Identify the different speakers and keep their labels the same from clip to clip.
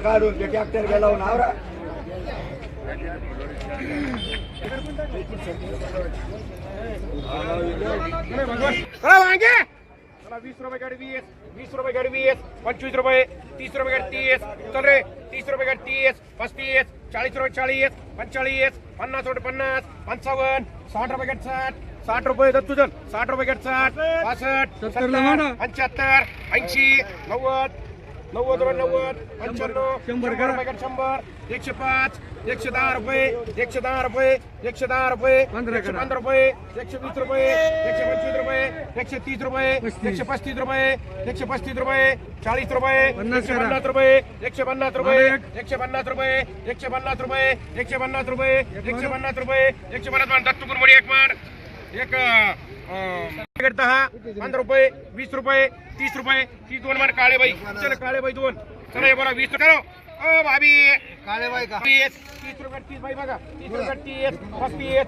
Speaker 1: काढून ते ट्रॅक्टर गेला
Speaker 2: चला चला वीस रुपये गाडी वीस वीस रुपये गाडी वीस पंचवीस रुपये तीस रुपये गाडी तीस. चल रे तीस रुपये गाडी तीस पस्तीस चाळीस रुपये चाळीस पंचेचाळीस पन्नास रुपये पन्नास पंचावन्न साठ रुपये गाडी साठ साठ रुपये दर तुझं साठ रुपये गाडी साठ पासष्ट सत्तर पंच्याहत्तर ऐंशी नव्वद नव्वद रुपये नव्वद पंच्याण्णव शंभर शंभर एकशे पाच एकशे दहा रुपये एकशे दहा रुपये एकशे दहा रुपये एकशे पंधरा रुपये एकशे वीस रुपये एकशे पंचवीस रुपये एकशे तीस रुपये एकशे पस्तीस रुपये एकशे पस्तीस रुपये चाळीस रुपये एकशे पन्नास रुपये एकशे पन्नास रुपये एकशे पन्नास रुपये एकशे पन्नास रुपये एकशे पन्नास रुपये एकशे पन्नास रुपये एकशे पन्नास दत्तू कुरमडी एक मार एक करता हा. पंधरा रुपये वीस रुपये तीस रुपये. तीस दोन मार काळे बाई चल काळे बाई दोन. चला हे वीस करो. ओ भाभी.
Speaker 1: काळे का?
Speaker 2: तीस तीस रुपये तीस बाई बघा. तीस रुपये तीस पस्तीस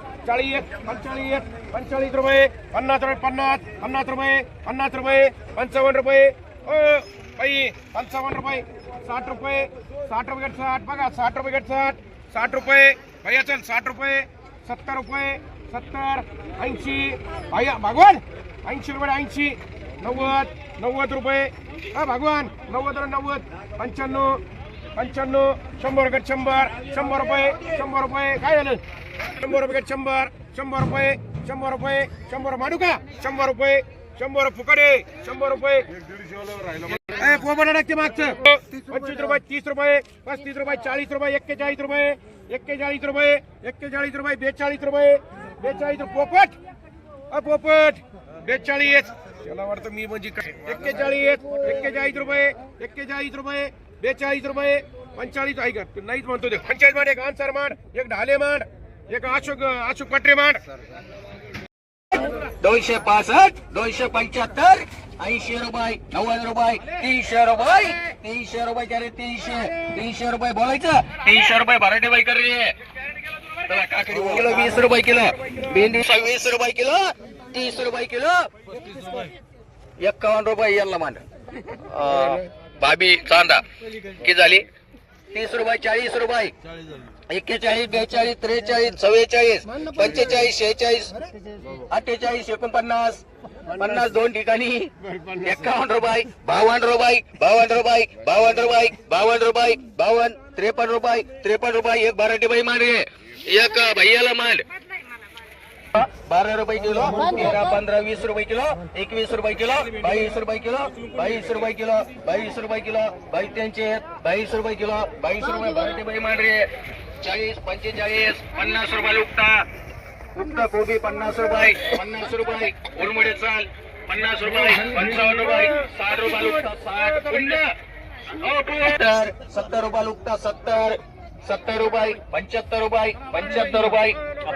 Speaker 2: चाळीस रुपये पन्नास रुपये पन्नास पन्नास रुपये पन्नास रुपये पंचावन्न रुपये. ओ बाई पंचावन्न रुपये. साठ रुपये साठ रुपये साठ. बघा साठ रुपये साठ. साठ रुपये. भैया चल साठ रुपये सत्तर रुपये. सत्तर ऐंशी भैया भगवान! ऐंशी रुपये ऐंशी नव्वद नव्वद रुपये. हा भगवान! नव्वद नव्वद पंच्याण्णव पंच्याण्णव शंभर गट शंभर शंभर रुपये शंभर रुपये. काय झालं? शंभर रुपये गट शंभर शंभर रुपये शंभर रुपये शंभर माडू का? शंभर रुपये शंभर फुकडे शंभर रुपये. ए, टाकते मागचं. पंचवीस रुपये तीस रुपये पस्तीस रुपये चाळीस रुपये एक्केचाळीस रुपये एक्केचाळीस रुपये एक्केचाळीस रुपये बेचाळीस रुपये. बेचाळीस पोपट. अ पोपट. बेचाळीस. त्याला वाटतं मी म्हणजे काय? एक्केचाळीस. एक्केचाळीस रुपये. एक्केचाळीस रुपये. बेचाळीस रुपये. पंचाळीस ऐका तू नाहीच म्हणतो ते. पंचाळीस मांड एक आन्सर मांड एक ढाले मांड एक अशोक अशोक पटरे मांड.
Speaker 1: दोनशे पासष्ट दोनशे पंच्याहत्तर ऐंशी रुपये नव्वद रुपये तीनशे रुपये तीनशे रुपये करे तीनशे तीनशे रुपये बोलायचं. तीनशे रुपये भराटे बाई कर. किलो वीस रुपये किलो. भेंडी वीस रुपये किलो तीस रुपये किलो. एक्कावन्न रुपये यांना मांड. भाभी चांदा किती झाली? तीस रुपये चाळीस रुपये. एक्केचाळीस बेचाळीस त्रेचाळीस चव्वेचाळीस पंचेचाळीस शेहेचाळीस अठ्ठेचाळीस एकोणपन्नास. पन्नास दोन ठिकाणी. एकावन्न रुपये बावन्न रुपये बावन्न रुपये बावन्न रुपये बावन्न रुपये बावन्न त्रेपन्न रुपये त्रेपन्न रुपये एक मराठी बाई मांड एक भैयाला मांड बारा रुपये किलो तेरा पंधरा वीस रुपये किलो एकवीस रुपये किलो बावीस रुपये किलो बावीस रुपये किलो बावीस रुपये किलो बावीस त्यांचे बावीस रुपये किलो बावीस रुपये मराठी बाई मांड रे चाळीस पंचेचाळीस पन्नास रुपये लुकता उक्ता कोबी पन्नास रुपये पन्नास रुपये. उरमुडे चाल पन्नास रुपये पंचावन्न रुपये साठ रुपये लुकता साठ. सत्तर. रुपये लुकता सत्तर. सत्तर रुपये पंच्याहत्तर रुपये पंच्याहत्तर रुपये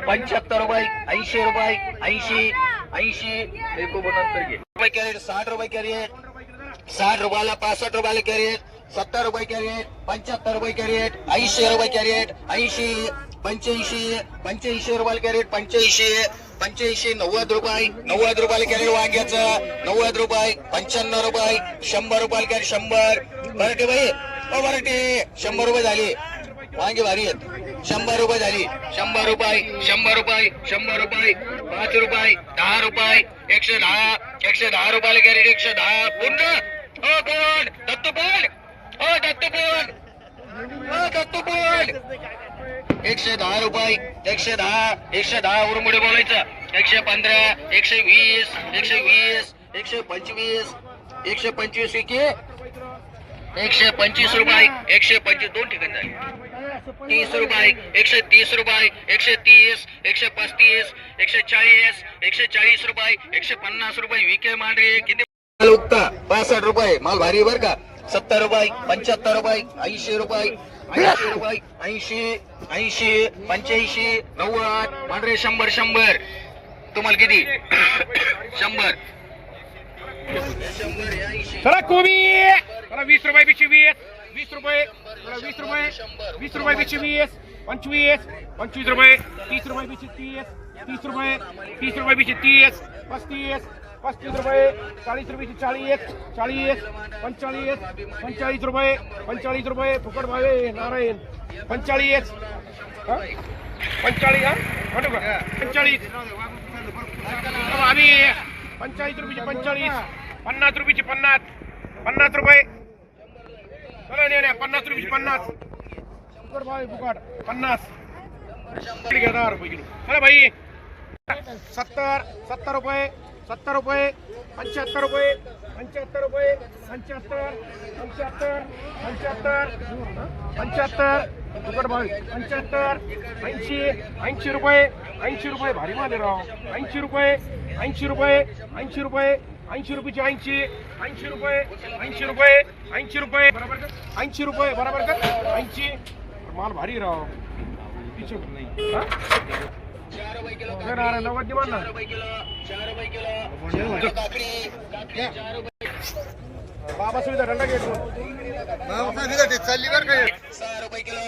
Speaker 1: पंच्याहत्तर रुपये ऐंशी रुपये ऐंशी ऐंशी. रुपये कॅरेट साठ रुपये कॅरेट साठ रुपयाला पासष्ट रुपयाला कॅरेट सत्तर रुपये कॅरेट पंच्याहत्तर रुपये कॅरेट ऐंशी रुपये कॅरेट ऐंशी पंच्याऐंशी पंच्याऐंशी रुपयाला कॅरेट पंच्याऐंशी पंच्याऐंशी नव्वद रुपये नव्वद रुपयाला कॅरेट वांग्याचं नव्वद रुपये पंच्याण्णव रुपये शंभर रुपयाला कॅरेट शंभर. बरं बाई ओ मराठी शंभर रुपये झाले. वांगी भारी आहेत. शंभर रुपये झाली. शंभर रुपये शंभर रुपये शंभर रुपये पाच रुपये दहा रुपये एकशे दहा एकशे दहा रुपयाला कॅरेट एकशे दहा. पूर्ण हो कोण दत्तू कोण हो दत्तू कोण हो दत्तू कोण एकशे दहा रुपये एकशे दहा एकशे दहा उरमुडे बोलायचं. एकशे पंधरा एकशे वीस एकशे वीस एकशे पंचवीस एकशे पंचवीस विके. एकशे पंचवीस रुपये एकशे पंचवीस. दोन ठिकाण झाले. तीस रुपये एकशे तीस रुपये एकशे तीस एकशे पस्तीस एकशे चाळीस एकशे चाळीस रुपये एकशे पन्नास रुपये. विके मांडरे किती? उगता. पासष्ट रुपये. माल भारी बर का? सत्तर रुपये पंच्याहत्तर रुपये ऐंशी रुपये ऐंशी रुपये ऐंशी ऐंशी पंच्याऐंशी नव्वद. मांडरे शंभर शंभर. तुम्हाला किती? शंभर. शंभर ऐंशी
Speaker 2: चला कोबी. चला वीस रुपये बिशे वीस. वीस रुपये वीस रुपये वीस रुपये बिशे वीस पंचवीस पंचवीस रुपये तीस रुपये बिशे तीस तीस रुपये तीस रुपये बिशे तीस पस्तीस पस्तीस रुपये चाळीस रुपयाची चाळीस चाळीस पंचाळीस पंचाळीस रुपये पंचाळीस रुपये फुकट भावे नारायण पंचाळीस पंचाळीस हा? म्हणू का पंचाळीस आम्ही पंचाळीस रुपयाची पंचाळीस पन्नास रुपयाची पन्नास पन्नास रुपये. पन्नास रुपये पन्नास. फुकट भाई फुकाट. पन्नास. ठीक दहा रुपये किलो. चला भाई. सत्तर सत्तर रुपये सत्तर रुपये पंच्याहत्तर रुपये पंच्याहत्तर रुपये पंच्याहत्तर पंच्याहत्तर पंच्याहत्तर पंच्याहत्तर फुकट भावी पंच्याहत्तर ऐंशी ऐंशी रुपये ऐंशी रुपये. भारी माले राव. ऐंशी रुपये ऐंशी रुपये ऐंशी रुपये ऐंशी रुपयाची ऐंशी ऐंशी रुपये ऐंशी रुपये ऐंशी रुपये. बरोबर का? ऐंशी रुपये बरोबर का? ऐंशी. माल भारी राव. नाही. हा? नव्वद ना बाबा सुविधा दंडा घेतो
Speaker 3: चालली बरं का.
Speaker 1: सहा रुपये किलो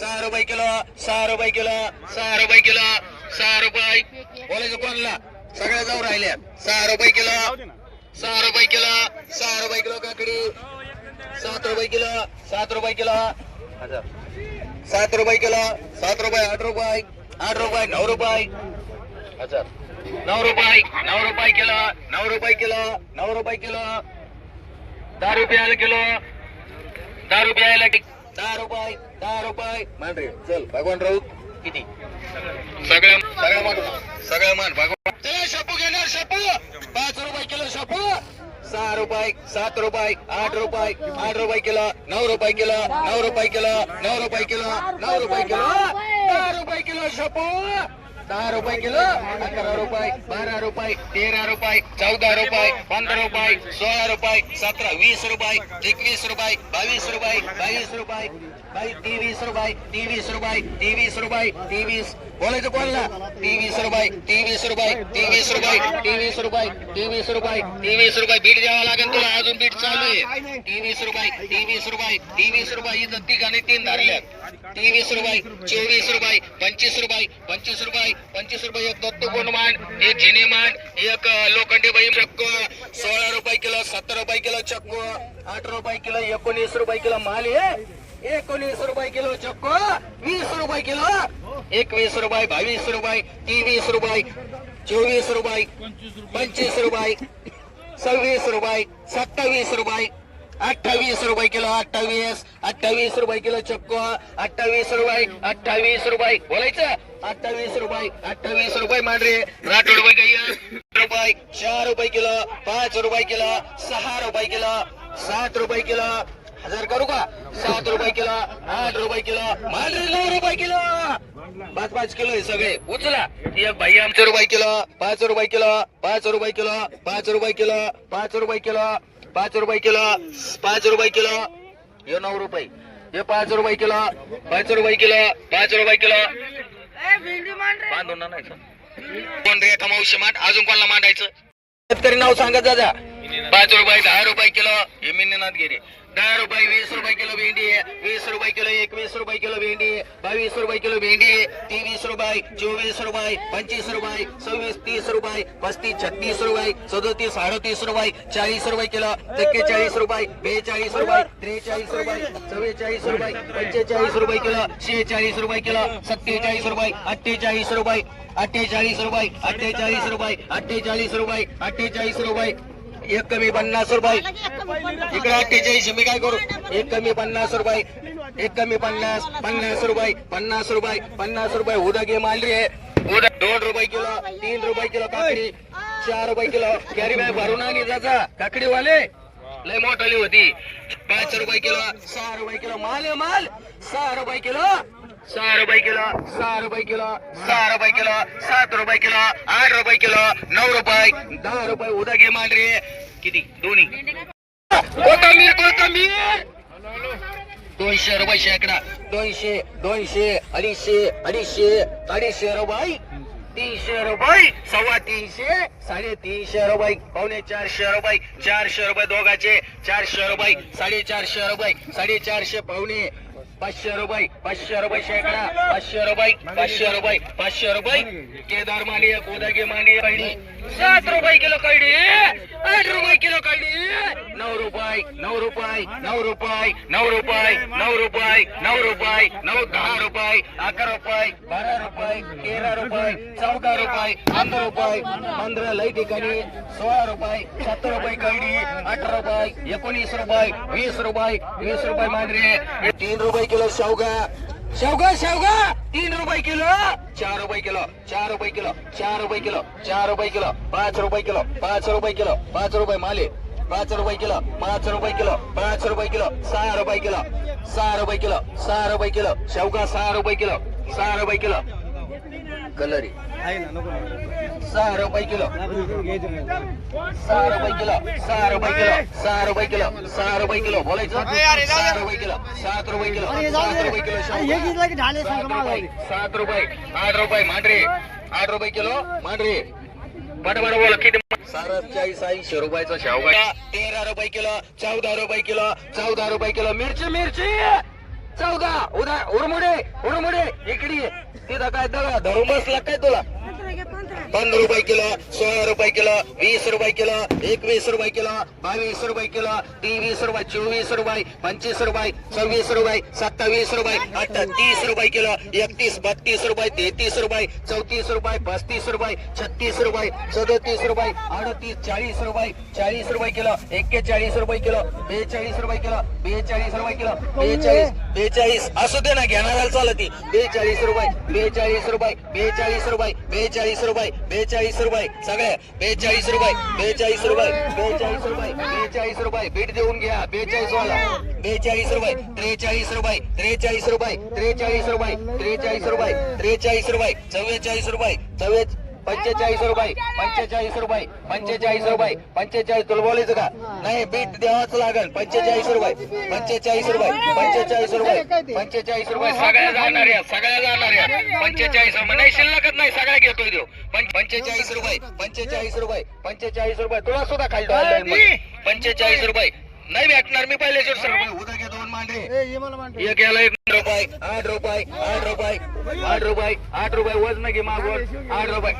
Speaker 1: सहा रुपये किलो सहा रुपये किलो सहा रुपये किलो सहा रुपये. बोलायचं कोणला? सगळ्या जाऊ राहिल्या सहा रुपये किलो. सहा रुपये किलो. सहा रुपये किलो काकडी. सात रुपये किलो. सात रुपये किलो. सात रुपये किलो. सात रुपये आठ रुपये. आठ रुपये नऊ रुपये. हजार. नऊ रुपये नऊ रुपये किलो. नऊ रुपये किलो. नऊ रुपये किलो. दहा रुपयाला किलो. दहा रुपयाला दहा रुपये दहा रुपये. मान चल भगवान राऊत. किती? सगळ्या सगळ्या मान सगळ्या मान भागवत चला शापू घेणार शापू पाच रुपये किलो शापू सहा रुपये सात रुपये आठ रुपये आठ रुपये किलो नऊ रुपये किलो नऊ रुपये किलो नऊ रुपये किलो नऊ रुपये किलो दहा रुपये किलो शापू दहा रुपये किलो अकरा रुपये बारा रुपये तेरा रुपये चौदा रुपये पंधरा रुपये सोळा रुपये सतरा वीस रुपये एकवीस रुपये बावीस रुपये बावीस रुपये बावीस तेवीस रुपये तेवीस रुपये तेवीस रुपये तेवीस बोलायचं कोणला तेवीस रुपये तेवीस रुपये तेवीस रुपये तेवीस रुपये तेवीस रुपये तेवीस रुपये बीट द्यावा लागेल तुला अजून बीट चालू आहे तेवीस रुपये तेवीस रुपये तेवीस रुपये इथं तिघाने तीन धरल्या तेवीस रुपये चोवीस रुपये पंचवीस रुपये पंचवीस रुपये पंचवीस रुपये एक दत्त कोण मान एक जिने मान एक लोखंडी चक्क सोळा रुपये किलो सत्तर रुपये किलो चक्क आठ रुपये किलो एकोणीस रुपये किलो माल आहे एकोणीस रुपये किलो चक्क वीस रुपये किलो एकवीस रुपये बावीस रुपये तेवीस रुपये चोवीस रुपये पंचवीस रुपये. सव्वीस रुपये सत्तावीस रुपये अठ्ठावीस रुपये किलो अठ्ठावीस अठ्ठावीस रुपये किलो चक्को अठ्ठावीस रुपये अठ्ठावीस रुपये. बोलायचं? अठ्ठावीस रुपये अठ्ठावीस रुपये मांडरे. राठोड रुपये चार रुपये किलो पाच रुपये किलो सहा रुपये किलो सात रुपये किलो हजार करू का सात रुपये किलो आठ रुपये किलो मांडरे नऊ रुपये किलो पाच पाच किलो हे सगळे उचला एक भाई आमचे रुपये किलो पाच रुपये किलो पाच रुपये किलो पाच रुपये किलो पाच रुपये किलो पाच रुपये किलो पाच रुपये किलो हे नऊ रुपये हे पाच रुपये किलो पाच रुपये किलो पाच रुपये किलो बांधून नाही कोण रेखा मावशी मांड अजून कोणाला मांडायचं शेतकरी नाव सांगत जा पाच रुपये दहा रुपये किलो हे मिन्ननाथ गिरी दहा रुपये वीस रुपये किलो भेंडी आहे. वीस रुपये किलो एकवीस रुपये किलो भेंडी आहे. बावीस रुपये किलो भेंडी आहे. तेवीस रुपये चोवीस रुपये पंचवीस रुपये सव्वीस तीस रुपये पस्तीस छत्तीस रुपये सदोतीस अडतीस रुपये चाळीस रुपये किलो एक्केचाळीस रुपये बेचाळीस रुपये त्रेचाळीस रुपये चव्वेचाळीस रुपये पंचेचाळीस रुपये किलो शेहेचाळीस रुपये किलो सत्तेचाळीस रुपये अठ्ठेचाळीस रुपये अठ्ठेचाळीस रुपये अठ्ठेचाळीस रुपये अठ्ठेचाळीस रुपये अठ्ठेचाळीस रुपये एक कमी पन्नास रुपये. इकडे अठ्ठेचाळीस मी काय करू? एक कमी पन्नास रुपये. एक कमी पन्नास पन्नास रुपये पन्नास रुपये पन्नास रुपये. उद्या घे माल रे. उद्या दोन रुपये किलो तीन रुपये किलो काकडी चार रुपये किलो. कॅरी बॅग भरून आली त्याचा काकडी वाले लय मोठाली होती. पाच रुपये किलो सहा रुपये किलो. माल आहे माल. सहा रुपये किलो. सहा रुपये किलो सहा रुपये किलो सहा रुपये किलो सात रुपये किलो आठ रुपये किलो नऊ रुपये दहा रुपये उद्या घे मांडरे. रे किती? दोन्ही. कोथंबीर कोथंबीर. दोनशे रुपये शेकडा. दोनशे दोनशे अडीचशे अडीचशे अडीचशे रुपये. तीनशे रुपये सव्वा तीनशे साडेतीनशे रुपये पावणे चारशे रुपये चारशे रुपये दोघाचे चारशे रुपये साडेचारशे रुपये साडेचारशे पावणे पाचशे रुपये पाचशे रुपये शेकडा पाचशे रुपये पाचशे रुपये पाचशे रुपये. केदार मांडी कोदागी मांडी સાત રૂપિયા કિલો કડી આઠ રૂપિયા કિલો કડી નવ રૂપિયા નવ રૂપિયા નવ રૂપિયા નવ રૂપિયા નવ રૂપિયા નવ રૂપિયા નવ દહ રૂપિયા અગર રૂપિયા બાર રૂપિયા તેર રૂપિયા ચૌદ રૂપિયા પંદર રૂપિયા પંદર લઈ ઠીકાની સોળ રૂપિયા સત્તર રૂપિયા કડી અઢ રૂપિયા એકોણીસ રૂપિયા વીસ રૂપિયા વીસ રૂપિયા માંડરી तीन रुपये किलो शौगा शेवगा शेवगा तीन रुपये किलो चार रुपये किलो चार रुपये किलो चार रुपये किलो चार रुपये किलो पाच रुपये किलो पाच रुपये किलो पाच रुपये माले पाच रुपये किलो पाच रुपये किलो पाच रुपये किलो सहा रुपये किलो सहा रुपये किलो सहा रुपये किलो शेवगा सहा रुपये किलो सहा रुपये किलो कलरी सहा रुपये किलो. सहा रुपये किलो सहा रुपये किलो सहा रुपये किलो सहा रुपये किलो. बोलायचं? सहा रुपये किलो सात रुपये किलो सात रुपये किलो. सात रुपये सात रुपये आठ रुपये मांडरे. आठ रुपये किलो मांडरे. बरोबर बोला किती सारा चाळीस ऐंशी रुपयाचा शेवगा तेरा रुपये किलो चौदा रुपये किलो चौदा रुपये किलो. मिरची मिरची! चौदा! उदा उरमुडे उरमुडे इकडे. तिथं काय दगा धरून बसला काय तुला? पंधरा रुपये किलो सोळा रुपये किलो वीस रुपये किलो एकवीस रुपये किलो बावीस रुपये किलो तेवीस रुपये चोवीस रुपये पंचवीस रुपये सव्वीस रुपये सत्तावीस रुपये अठ्ठतीस रुपये किलो एकतीस बत्तीस रुपये तेहतीस रुपये चौतीस रुपये पस्तीस रुपये छत्तीस रुपये सदतीस रुपये अडतीस चाळीस रुपये चाळीस रुपये किलो एक्केचाळीस रुपये किलो बेचाळीस रुपये किलो बेचाळीस रुपये किलो बेचाळीस बेचाळीस असू दे ना घेणाऱ्याला चालती बेचाळीस रुपये बेचाळीस रुपये बेचाळीस रुपये बेचाळीस रुपये बेचाळीस रुपये. सगळे बेचाळीस रुपये बेचाळीस रुपये बेचाळीस रुपये बेचाळीस रुपये. बीट देऊन घ्या बेचाळीस वाला. बेचाळीस रुपये त्रेचाळीस रुपये त्रेचाळीस रुपये त्रेचाळीस रुपये त्रेचाळीस रुपये त्रेचाळीस रुपये चव्वेचाळीस रुपये चव्वे पंचेचाळीस रुपये पंचेचाळीस रुपये पंचेचाळीस रुपये पंचेचाळीस तुला बोलायचं का? नाही बीट द्यावाच लागेल पंचेचाळीस रुपये पंचेचाळीस रुपये पंचेचाळीस रुपये पंचेचाळीस रुपये. सगळ्या जाणार या सगळ्या जाणार या पंचेचाळीस रुपये. नाही शिल्लकच नाही सगळ्या घेतोय देऊ पंचेचाळीस रुपये पंचेचाळीस रुपये पंचेचाळीस रुपये. तुला सुद्धा खाली ऑनलाईन मध्ये पंचेचाळीस रुपये नाही भेटणार मी पहिले सर उद्या घे दोन मांडे एक याला एक रुपये आठ रुपये आठ रुपये आठ रुपये आठ रुपये वजन घे मागून आठ रुपये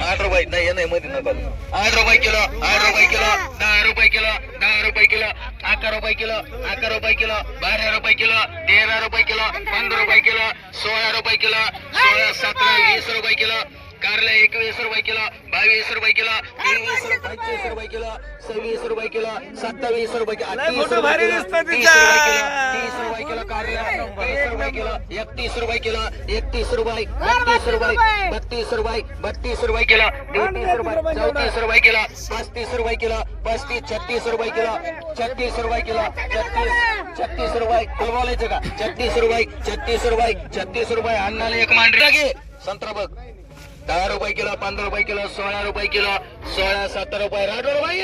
Speaker 1: आठ रुपये नाही हे नाही मध्ये नका आठ रुपये किलो आठ रुपये किलो दहा रुपये किलो दहा रुपये किलो अकरा रुपये किलो अकरा रुपये किलो बारा रुपये किलो तेरा रुपये किलो पंधरा रुपये किलो सोळा रुपये किलो सोळा सतरा वीस रुपये किलो कारले एकवीस रुपये किलो बावीस रुपये किलो तेवीस रुपये पंचवीस रुपये किलो सव्वीस रुपये किलो सत्तावीस रुपये किलो तीस रुपये किलो तीस रुपये किलो तीस रुपये किलो कारले तीस रुपये किलो एकतीस रुपये किलो एकतीस रुपये बत्तीस रुपये बत्तीस रुपये बत्तीस रुपये किलो तेहतीस रुपये चौतीस रुपये किलो पस्तीस रुपये किलो पस्तीस छत्तीस रुपये किलो छत्तीस रुपये किलो छत्तीस छत्तीस रुपये तुला बोलायचं का छत्तीस रुपये छत्तीस रुपये छत्तीस रुपये अन्नाला एक मांडरी संत्रा बघ दहा रुपये किलो पंधरा रुपये किलो सोळा रुपये किलो सोळा सत्तर रुपये. राठोड भाई!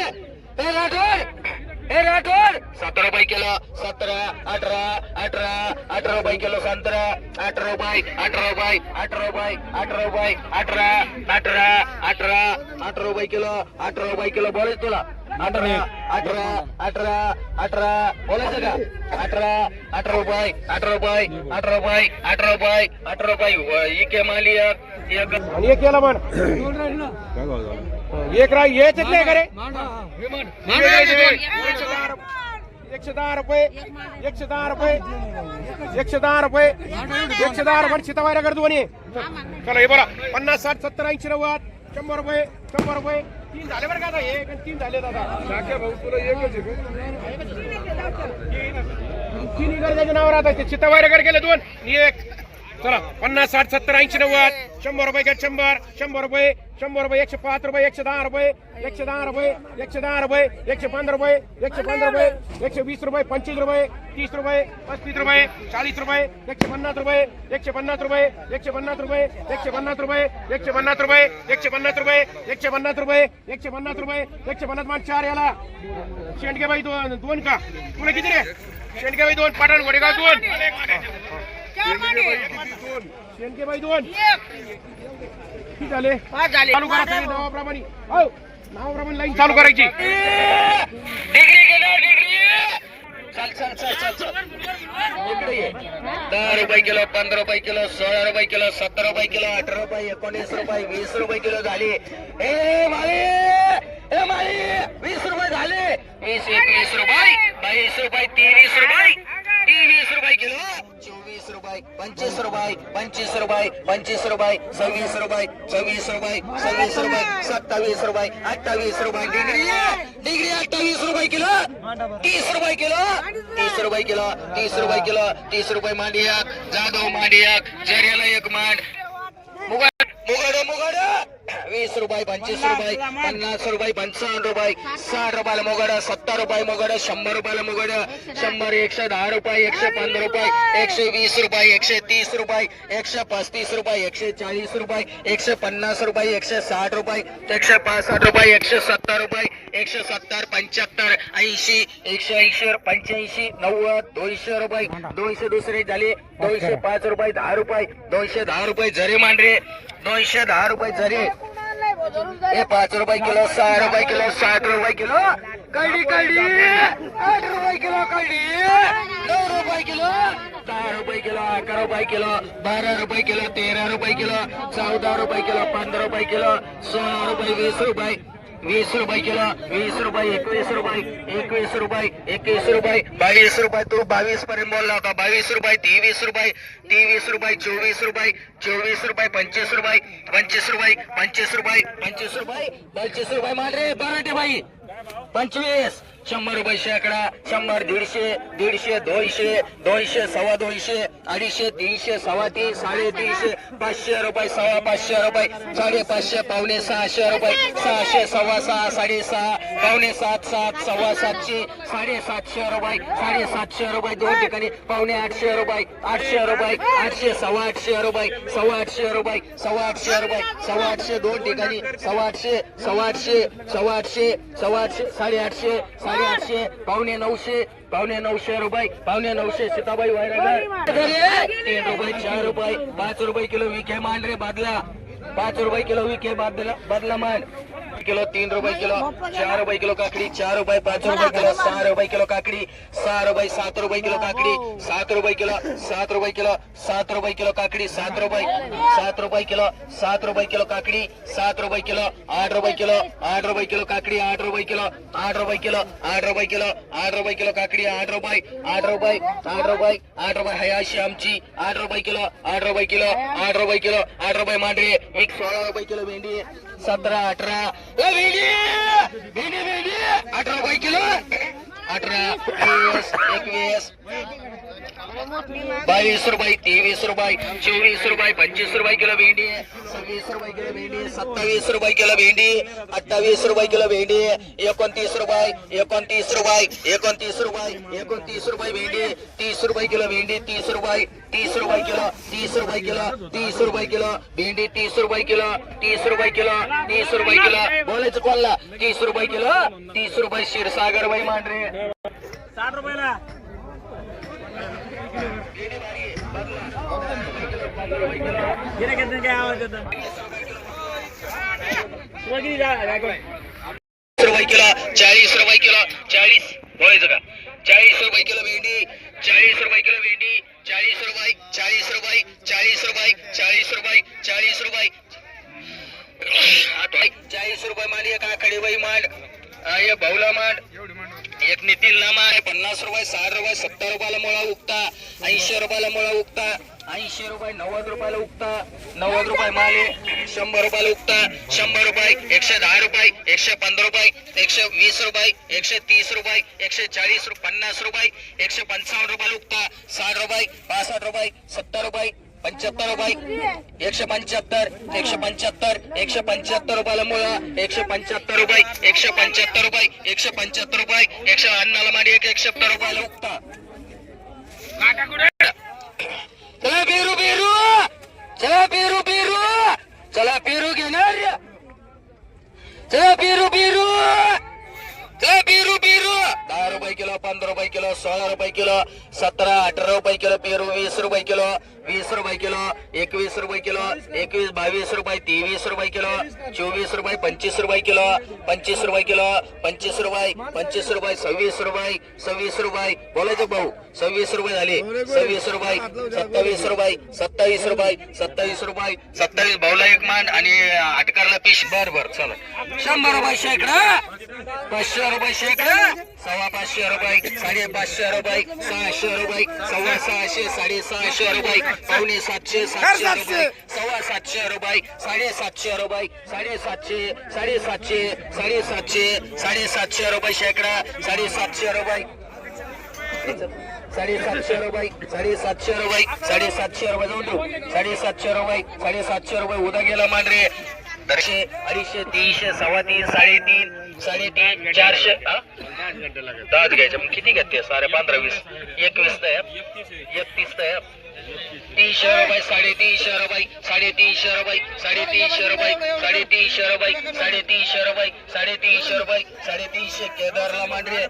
Speaker 1: हे राठोड! हे राठोड! सतरा रुपये किलो सतरा अठरा अठरा अठरा रुपये किलो संत्रा अठरा रुपये अठरा रुपये अठरा रुपये अठरा रुपये अठरा अठरा अठरा अठरा रुपये किलो अठरा रुपये किलो. बोलायचं तुला? अठरा अठरा अठरा अठरा बोलायचं का? अठरा अठरा रुपये अठरा रुपये अठरा रुपये अठरा रुपये अठरा रुपये. इके माली एक एक.
Speaker 2: आणि एक केला म्हण. एक राय हेच नाही का रे? एकशे दहा रुपये एकशे दहा रुपये एकशे दहा रुपये एकशे दहा रुपये चला हे पन्नास साठ सत्तर ऐंशी नव्वद शंभर रुपये शंभर रुपये. तीन झाले बरं का आता? आणि तीन झाले दादा भाऊ तुला एकच तीन इकडे नाव राहतात ते सीताबाईला गेले दोन. आणि एक चला पन्नास साठ सत्तर ऐंशी नव्वद शंभर रुपये घ्या शंभर शंभर रुपये शंभर रुपये एकशे पाच रुपये एकशे दहा रुपये एकशे दहा रुपये एकशे दहा रुपये एकशे पंधरा रुपये एकशे पंधरा रुपये एकशे वीस रुपये पंचवीस रुपये तीस रुपये पस्तीस रुपये चाळीस रुपये एकशे पन्नास रुपये एकशे पन्नास रुपये एकशे पन्नास रुपये एकशे पन्नास रुपये एकशे पन्नास रुपये एकशे पन्नास रुपये एकशे पन्नास रुपये एकशे पन्नास रुपये एकशे पन्नास मान चार याला शेंडगे बाई दोन दोन का तुला किती रे शेंडगे बाई दोन पाटण घोडेगाव दोन शेंडगे बाई दोन किती झाले. चालू करा नावाप्रमाणे. हो नावाप्रमाणे लाईन चालू करायची.
Speaker 1: डिग्री गेलो डिग्री चल चल चल चल चल. इकडे ये. दहा रुपये किलो पंधरा रुपये किलो सोळा रुपये किलो सतरा रुपये किलो अठरा रुपये एकोणीस रुपये वीस रुपये किलो झाली. ए माळी! ए माळी! वीस रुपये झाले. वीस एकवीस रुपये बावीस रुपये तेवीस रुपये तेवीस रुपये किलो. रुपये पंचवीस रुपये पंचवीस रुपये पंचवीस रुपये सव्वीस रुपये सव्वीस रुपये सव्वीस रुपये सत्तावीस रुपये अठ्ठावीस रुपये डिग्री डिग्री अठ्ठावीस रुपये किलो तीस रुपये किलो तीस रुपये किलो तीस रुपये किलो तीस रुपये मांडिया जाधव मांडिया जरेला एक मांड. मुगाड मुगाड मुगाड वीस रुपये पंचवीस रुपये पन्नास रुपये पंचावन्न रुपये साठ रुपयाला मुगाड सत्तर रुपये मुगाड शंभर रुपयाला मुगाड शंभर एकशे दहा रुपये एकशे पंधरा रुपये एकशे वीस रुपये एकशे तीस रुपये एकशे पस्तीस रुपये एकशे चाळीस रुपये एकशे पन्नास रुपये एकशे साठ रुपये एकशे पासष्ट रुपये एकशे सत्तर रुपये एकशे सत्तर पंच्याहत्तर ऐंशी एकशे ऐंशी पंच्याऐंशी नव्वद दोनशे रुपये दोनशे दुसरे झाले दोनशे पाच रुपये दहा रुपये दोनशे दहा रुपये जरे मांडरे दोनशे दहा रुपये जरे. हे पाच रुपये किलो सहा रुपये किलो साठ रुपये किलो. कळडी कळडी आठ रुपये किलो कळडी नऊ रुपये किलो. दहा रुपये किलो अकरा रुपये किलो बारा रुपये किलो तेरा रुपये किलो चौदा रुपये किलो पंधरा रुपये किलो सोळा रुपये वीस रुपये. वीस रुपये किलो वीस रुपये एकवीस रुपये एकवीस रुपये एकवीस रुपये बावीस रुपये तू बावीस पर्यंत बोलला होता. बावीस रुपये तेवीस रुपये तेवीस रुपये चोवीस रुपये चोवीस रुपये पंचवीस रुपये पंचवीस रुपये पंचवीस रुपये पंचवीस रुपये पंचवीस रुपये मान रे बराटे बाई पंचवीस. शंभर रुपये शेकडा शंभर दीडशे दीडशे दोनशे दोनशे सव्वा दोनशे अडीचशे तीनशे सव्वा तीन साडेतीनशे पाचशे रुपये सव्वा पाचशे रुपये साडेपाचशे पावणे सहाशे रुपये सहाशे सव्वा सहा साडेसहा पावणे सात सात सव्वा सातशे साडेसातशे रुपये साडेसातशे रुपये दोन ठिकाणी पावणे आठशे रुपये आठशे रुपये आठशे सव्वा आठशे रुपये सव्वा आठशे रुपये सव्वा आठशे रुपये सव्वा आठशे दोन ठिकाणी सव्वा आठशे सव्वा आठशे सव्वा आठशे सव्वा आठशे साडेआठशे साडेआठशे पावणे नऊशे पावणे नऊशे रुपये पावणे नऊशे सीताबाई वायरगर तीन रुपये चार रुपये पाच रुपये किलो विखे मांडरे बदला. पाच रुपये किलो विखे बदला बदला मांड. किलो तीन रुपये किलो चार रुपये किलो काकडी चार रुपये पाच रुपये किलो सहा रुपये किलो काकडी सहा रुपये सात रुपये किलो काकडी सात रुपये किलो सात रुपये किलो सात रुपये किलो काकडी सात रुपये सात रुपये किलो सात रुपये किलो काकडी सात रुपये किलो आठ रुपये किलो आठ रुपये किलो काकडी आठ रुपये किलो आठ रुपये किलो आठ रुपये किलो आठ रुपये किलो काकडी आठ रुपये आठ रुपये आठ रुपये आठ रुपये हयाशी आमची आठ रुपये किलो आठ रुपये किलो आठ रुपये किलो आठ रुपये मांडरे एक सोळा रुपये किलो भेंडी सतरा अठरा. अठरा रुपये किलो. अठरा. वीस एकवीस बावीस रुपये तेवीस रुपये चोवीस रुपये पंचवीस रुपये किलो भेंडी. सव्वीस रुपये किलो भेंडी सत्तावीस रुपये किलो भेंडी अठ्ठावीस रुपये किलो भेंडी एकोणतीस रुपये एकोणतीस रुपये एकोणतीस रुपये एकोणतीस रुपये भेंडी तीस रुपये किलो भेंडी तीस रुपये तीस रुपये किलो तीस रुपये किलो तीस रुपये किलो भेंडी तीस रुपये किलो तीस रुपये किलो तीस रुपये किलो. बोलायचं कोणला? तीस रुपये किलो तीस रुपये क्षीरसागर बाई मांडरे
Speaker 2: साठ रुपयाला. गिरे घेतले काय आवाज येतो तुला किती
Speaker 1: रुपये किलो चाळीस रुपये किलो चाळीस. बोलायचं का? चाळीस रुपये किलो भेंडी चाळीस रुपये किलो भेंडी चाळीस रुपये चाळीस रुपये चाळीस रुपये चाळीस रुपये चाळीस रुपये. चाळीस रुपये मांडी एक आखाडी बाई मांड भाऊला हे बहुला मांड एक नितीन लामा आहे पन्नास रुपये साठ रुपये सत्तर रुपयाला मुळा उगता ऐंशी रुपयाला मुळा उगता ऐंशी रुपये नव्वद रुपयाला उगता नव्वद रुपये माले शंभर रुपयाला उगता शंभर रुपये एकशे दहा रुपये एकशे पंधरा रुपये एकशे वीस रुपये एकशे तीस रुपये एकशे चाळीस पन्नास रुपये एकशे पंचावन्न रुपयाला उगता साठ रुपये पासष्ट रुपये सत्तर रुपये पंच्याहत्तर रुपये. एकशे पंच्याहत्तर एकशे पंच्याहत्तर एकशे पंच्याहत्तर रुपयाला मुळा. एकशे पंच्याहत्तर रुपये एकशे पंच्याहत्तर रुपये एकशे पंच्याहत्तर रुपये एकशे अन्नाला माडी एक एकशे सत्तर रुपयाला उठता चला पेरू पेरू! चला पेरू पेरू! चला पेरू घेणार! चला पेरू पेरू! चला पेरू पेरू! दहा रुपये किलो पंधरा रुपये किलो सोळा रुपये किलो सतरा अठरा रुपये किलो पेरू वीस रुपये किलो वीस रुपये किलो एकवीस रुपये किलो एकवीस बावीस रुपये तेवीस रुपये किलो चोवीस रुपये पंचवीस रुपये किलो पंचवीस रुपये किलो पंचवीस रुपये पंचवीस रुपये सव्वीस रुपये सव्वीस रुपये. बोलायचं भाऊ सव्वीस रुपये झाले. सव्वीस रुपये सत्तावीस रुपये सत्तावीस रुपये सत्तावीस रुपये सत्तावीस भाऊला एक मान आणि अटकारला पीस. बर बर चला. शंभर रुपये शेकडा पाचशे रुपये शेकडा सव्वा पाचशे रुपये साडे पाचशे रुपये सहाशे रुपये सव्वा सहाशे साडे सहाशे रुपये. पावणे सातशे सातशे रुपये. सव्वा सातशे रुपये साडे सातशे रुपये साडे सातशे साडे सातशे साडे सातशे साडे सातशे रुपये शेकडा साडे सातशे रुपये. साडेसातशे रुपये साडेसातशे रुपये साडेसातशे रुपये जाऊन देऊ साडेसातशे रुपये साडेसातशे रुपये उद्या गेला मांडरे दरशे अडीचशे तीनशे सव्वा तीन साडेतीन साडेतीन चारशे हा? दहाच घ्यायचे. मग किती घेते साडे पंधरा वीस. एकवीस तर एकतीस तर तीनशे रुपये साडेतीनशे रुपये साडेतीनशे रुपये साडेतीनशे रुपये साडेतीनशे रुपये साडेतीनशे रुपये साडेतीनशे रुपये साडेतीनशे केदारला मांडरे